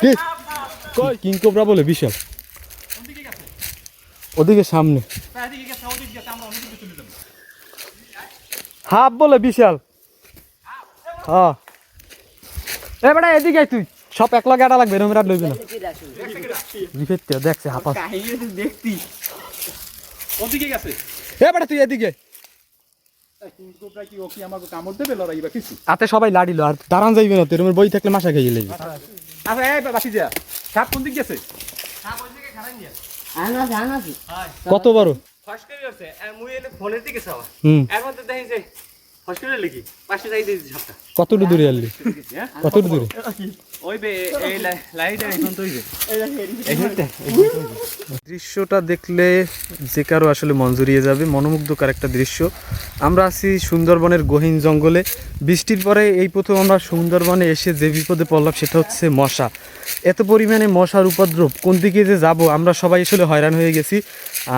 কি? King cobra বলে? বিশাল। ওদিকে সামনে। হাফ বলে বিশাল। হ্যাঁ। এ বেটা এদিকে তুই। সব এক লগে আটা লাগবে এরম রাত লইবি না। দেখছে হাফা দেখতি ওদিকে গেছে। এ বেটা তুই এদিকে আতে সবাই লাড়িল আর দাঁড়ান যাইবে না তোর বই থাকলে মাসা খাইয়ে লাগবে আচ্ছা এই বাসি যা। সাপ কোন দিক গেছে? আনাছি কত বড় ফার্স্ট আছে আর মুই এলে ফোনের দিকে চাওয়া। এর মধ্যে দেখি যে ফসকে লিখি পাশে যাই দিয়েছি দূরে আনলি? হ্যাঁ কতটু দূরে? ওই বে এই লাইট এখন তো দৃশ্যটা দেখলে যে কারও আসলে মন জুড়িয়ে যাবে মনোমুগ্ধকর একটা দৃশ্য। আমরা আছি সুন্দরবনের গহীন জঙ্গলে। বৃষ্টির পরে এই প্রথম আমরা সুন্দরবনে এসে যে বিপদে পড়লাম সেটা হচ্ছে মশা। এত পরিমাণে মশার উপদ্রব কোন দিকে যে যাব আমরা সবাই আসলে হয়রান হয়ে গেছি।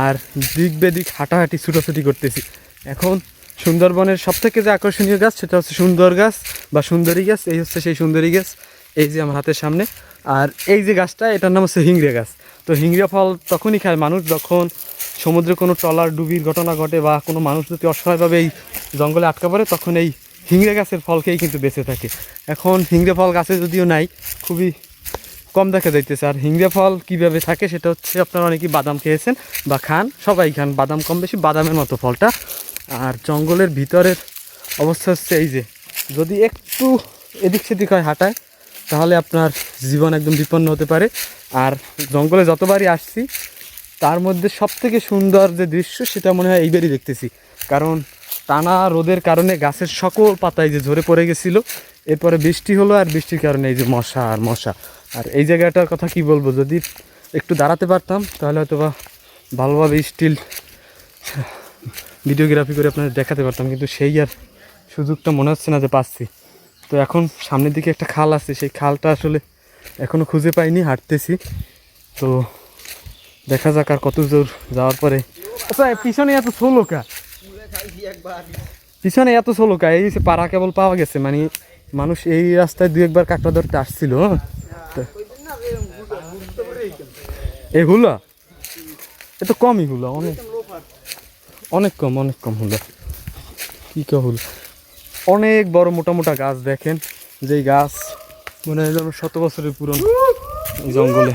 আর দিক বেদিক হাঁটাহাঁটি ছুটোছুটি করতেছি। এখন সুন্দরবনের সব থেকে যে আকর্ষণীয় গাছ, সেটা হচ্ছে সুন্দর গাছ বা সুন্দরী গাছ। এই হচ্ছে সেই সুন্দরী গাছ, এই যে আমার হাতের সামনে। আর এই যে গাছটা, এটার নাম হচ্ছে হিংড়ে গাছ। তো হিংড়ে ফল তখনই খায় মানুষ যখন সমুদ্রে কোনো ট্রলার, ডুবির ঘটনা ঘটে বা কোনো মানুষ যদি অসহায়ভাবে এই জঙ্গলে আটকা পড়ে, তখন এই হিংড়ে গাছের ফল খেয়েই কিন্তু বেঁচে থাকে। এখন হিংড়ে ফল গাছে যদিও নাই, খুবই কম দেখা যাইতেছে। আর হিংড়ে ফল কীভাবে থাকে, সেটা হচ্ছে আপনারা অনেকেই বাদাম খেয়েছেন বা খান, সবাই খান। বাদাম কম বেশি, বাদামের মতো ফলটা। আর জঙ্গলের ভিতরের অবস্থা হচ্ছে এই যে। যদি একটু এদিক সেদিক হয় হাঁটায়, তাহলে আপনার জীবন একদম বিপন্ন হতে পারে। আর জঙ্গলে যতবারই আসছি, তার মধ্যে সব থেকে সুন্দর যে দৃশ্য, সেটা মনে হয় এইবারই দেখতেছি। কারণ টানা রোদের কারণে গাছের সকল পাতায় যে ঝরে পড়ে গেছিল, এরপরে বৃষ্টি হলো আর বৃষ্টির কারণে এই যে মশা আর মশা। আর এই জায়গাটার কথা কি বলব, যদি একটু দাঁড়াতে পারতাম, তাহলে হয়তো বা ভালোভাবে স্টিল ভিডিওগ্রাফি করে আপনাদের দেখাতে পারতাম, কিন্তু সেই আর সুযোগটা মনে হচ্ছে না যে পাচ্ছি। তো এখন সামনের দিকে একটা খাল আছে, সেই খালটা আসলে এখনও খুঁজে পাইনি, হাঁটতেছি। তো দেখা যাক আর কত দূর যাওয়ার পরে। আচ্ছা পিছনে এত ষোলো কা? পিছনে এত ষোলো কা? এই পাড়া কেবল পাওয়া গেছে মানে মানুষ এই রাস্তায় দু একবার কাঁকড়া ধরতে আসছিল এই হুলা এ তো কমই হুলা অনেক। অনেক কম অনেক কম হলো। কি হুল? অনেক বড় মোটা মোটা গাছ দেখেন, যেই গাছ মনে হয় শত বছরের পুরনো জঙ্গলে।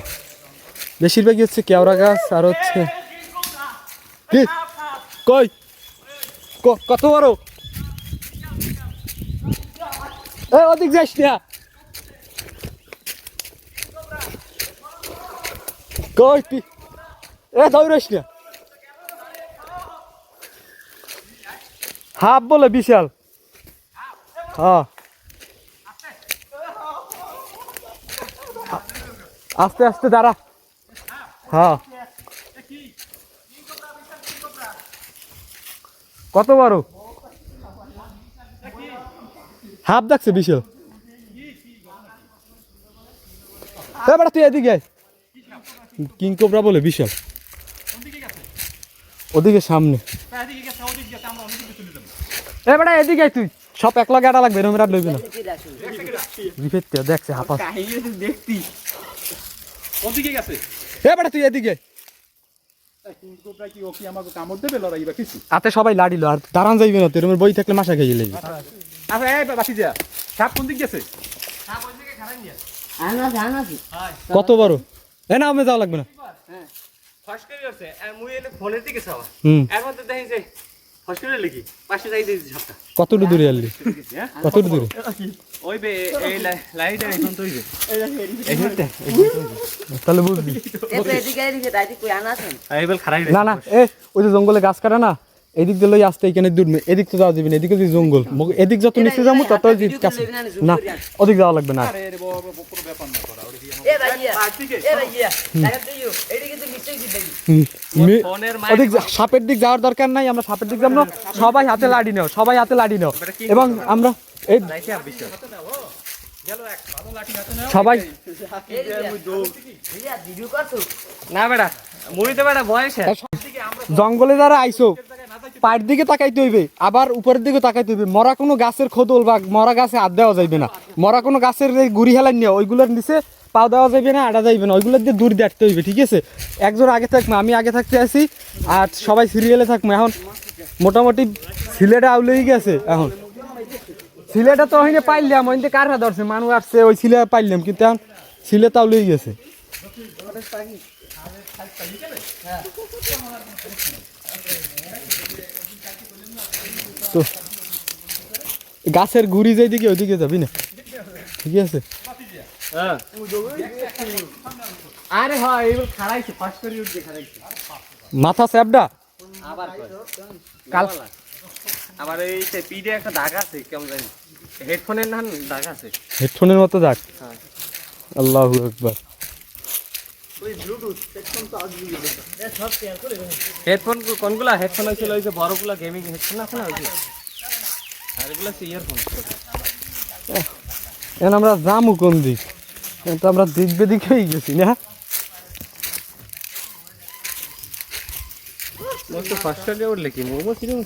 বেশিরভাগই হচ্ছে কেওড়া গাছ, আর হচ্ছে কি? কই? কত বড়? ওদিক যাস না। কই তুই? এ, দৌড়াস না। হাফ বলে, বিশাল। হ্যাঁ। আস্তে আস্তে, দাঁড়া। হ্যাঁ। কত বারো হাফ দেখছে, বিশাল। এবার তুই এদিকে আয়। কিং কোবরা বলে, বিশাল। ওদিকে সামনে। এ বেটা এদিকে আয় তুই। সব এক লগে আটা লাগবে এরম রাত লইবি না। রিফেট দেখছে হাফা দেখতি ওদিকে গেছে। এ বেটা তুই এদিকে আতে সবাই লাড়িল আর দাঁড়ান যাইবে না তোর বই থাকলে মাসা খাইয়ে লাগবে আচ্ছা এই বাসি যা সাপ কোন দিক গেছে? আনাছি আনাছি কত বড়? এ না আমি যাওয়া লাগবে না। আর মুই এলে ফোনের দিকে চাওয়া। হুম। এর দেখি যে ফসকে লিখি পাশে যাই দিয়েছি ঝাপটা কতটু দূরে আনলি? হ্যাঁ? দূরে? ওই বে এই লাইট এখন তো হইবে তাহলে খারাই না না এ ওই যে জঙ্গলে গাছ কাটা না? এদিক দিয়ে লই আসতে এখানে দূর এদিক তো যাওয়া যাবে না এদিকে যে জঙ্গল। এদিক যত নিচে যাব তত কাছে না ওদিক যাওয়া লাগবে না। ওদিক সাপের দিক যাওয়ার দরকার নাই আমরা সাপের দিক যাব সবাই হাতে লাড়ি নাও সবাই হাতে লাড়ি নাও। এবং আমরা এই সবাই না বেটা মুড়িতে বেটা বয়স জঙ্গলে যারা আইসো পায়ের দিকে তাকাইতে হইবে, আবার উপরের দিকে তাকাইতে হইবে। মরা কোনো গাছের খোদল বা মরা গাছে হাত দেওয়া যাইবে না। মরা কোনো গাছের গুড়ি হেলাই নিয়ে ওইগুলোর নিচে পাও দেওয়া যাবে না, আটা যাইবে না। ওইগুলোর দিয়ে দূর দেখতে হইবে, ঠিক আছে? একজন আগে থাকব আমি আগে থাকতে আছি, আর সবাই সিরিয়ালে থাকব এখন মোটামুটি সিলেটা আউলেই গেছে, এখন। সিলেটা তো ওইখানে পাইলাম, ওইখানে কার হাত ধরছে মানুষ আসছে, ওই সিলে পাইলাম, কিন্তু এখন সিলে তাও গেছে। তো গাছের গুড়ি যেদিকে ওইদিকে যাবি না? ঠিক আছে? আরে হয় এইবার খাড়াইছে ফার্স্ট করে উঠবে খাড়াইছে। মাথা স্যাপডা আবার কাল আবার এই পিঠে একটা দাগ আছে কেমন জানি। হেডফোনের না দাগ আছে। হেডফোনের মতো যাক আল্লাহ একবার হেডফোন কোনগুলা হেডফোন হয়েছিল? ওই যে বড়গুলা গেমিং হেডফোন আছে না ওই যে? আর এগুলো হচ্ছে ইয়ারফোন এখন আমরা যামু কোন দিক? এখন তো আমরা দিক বেদিকেই গেছি না? ফার্স্ট উঠলে কি? মোমো কীরকম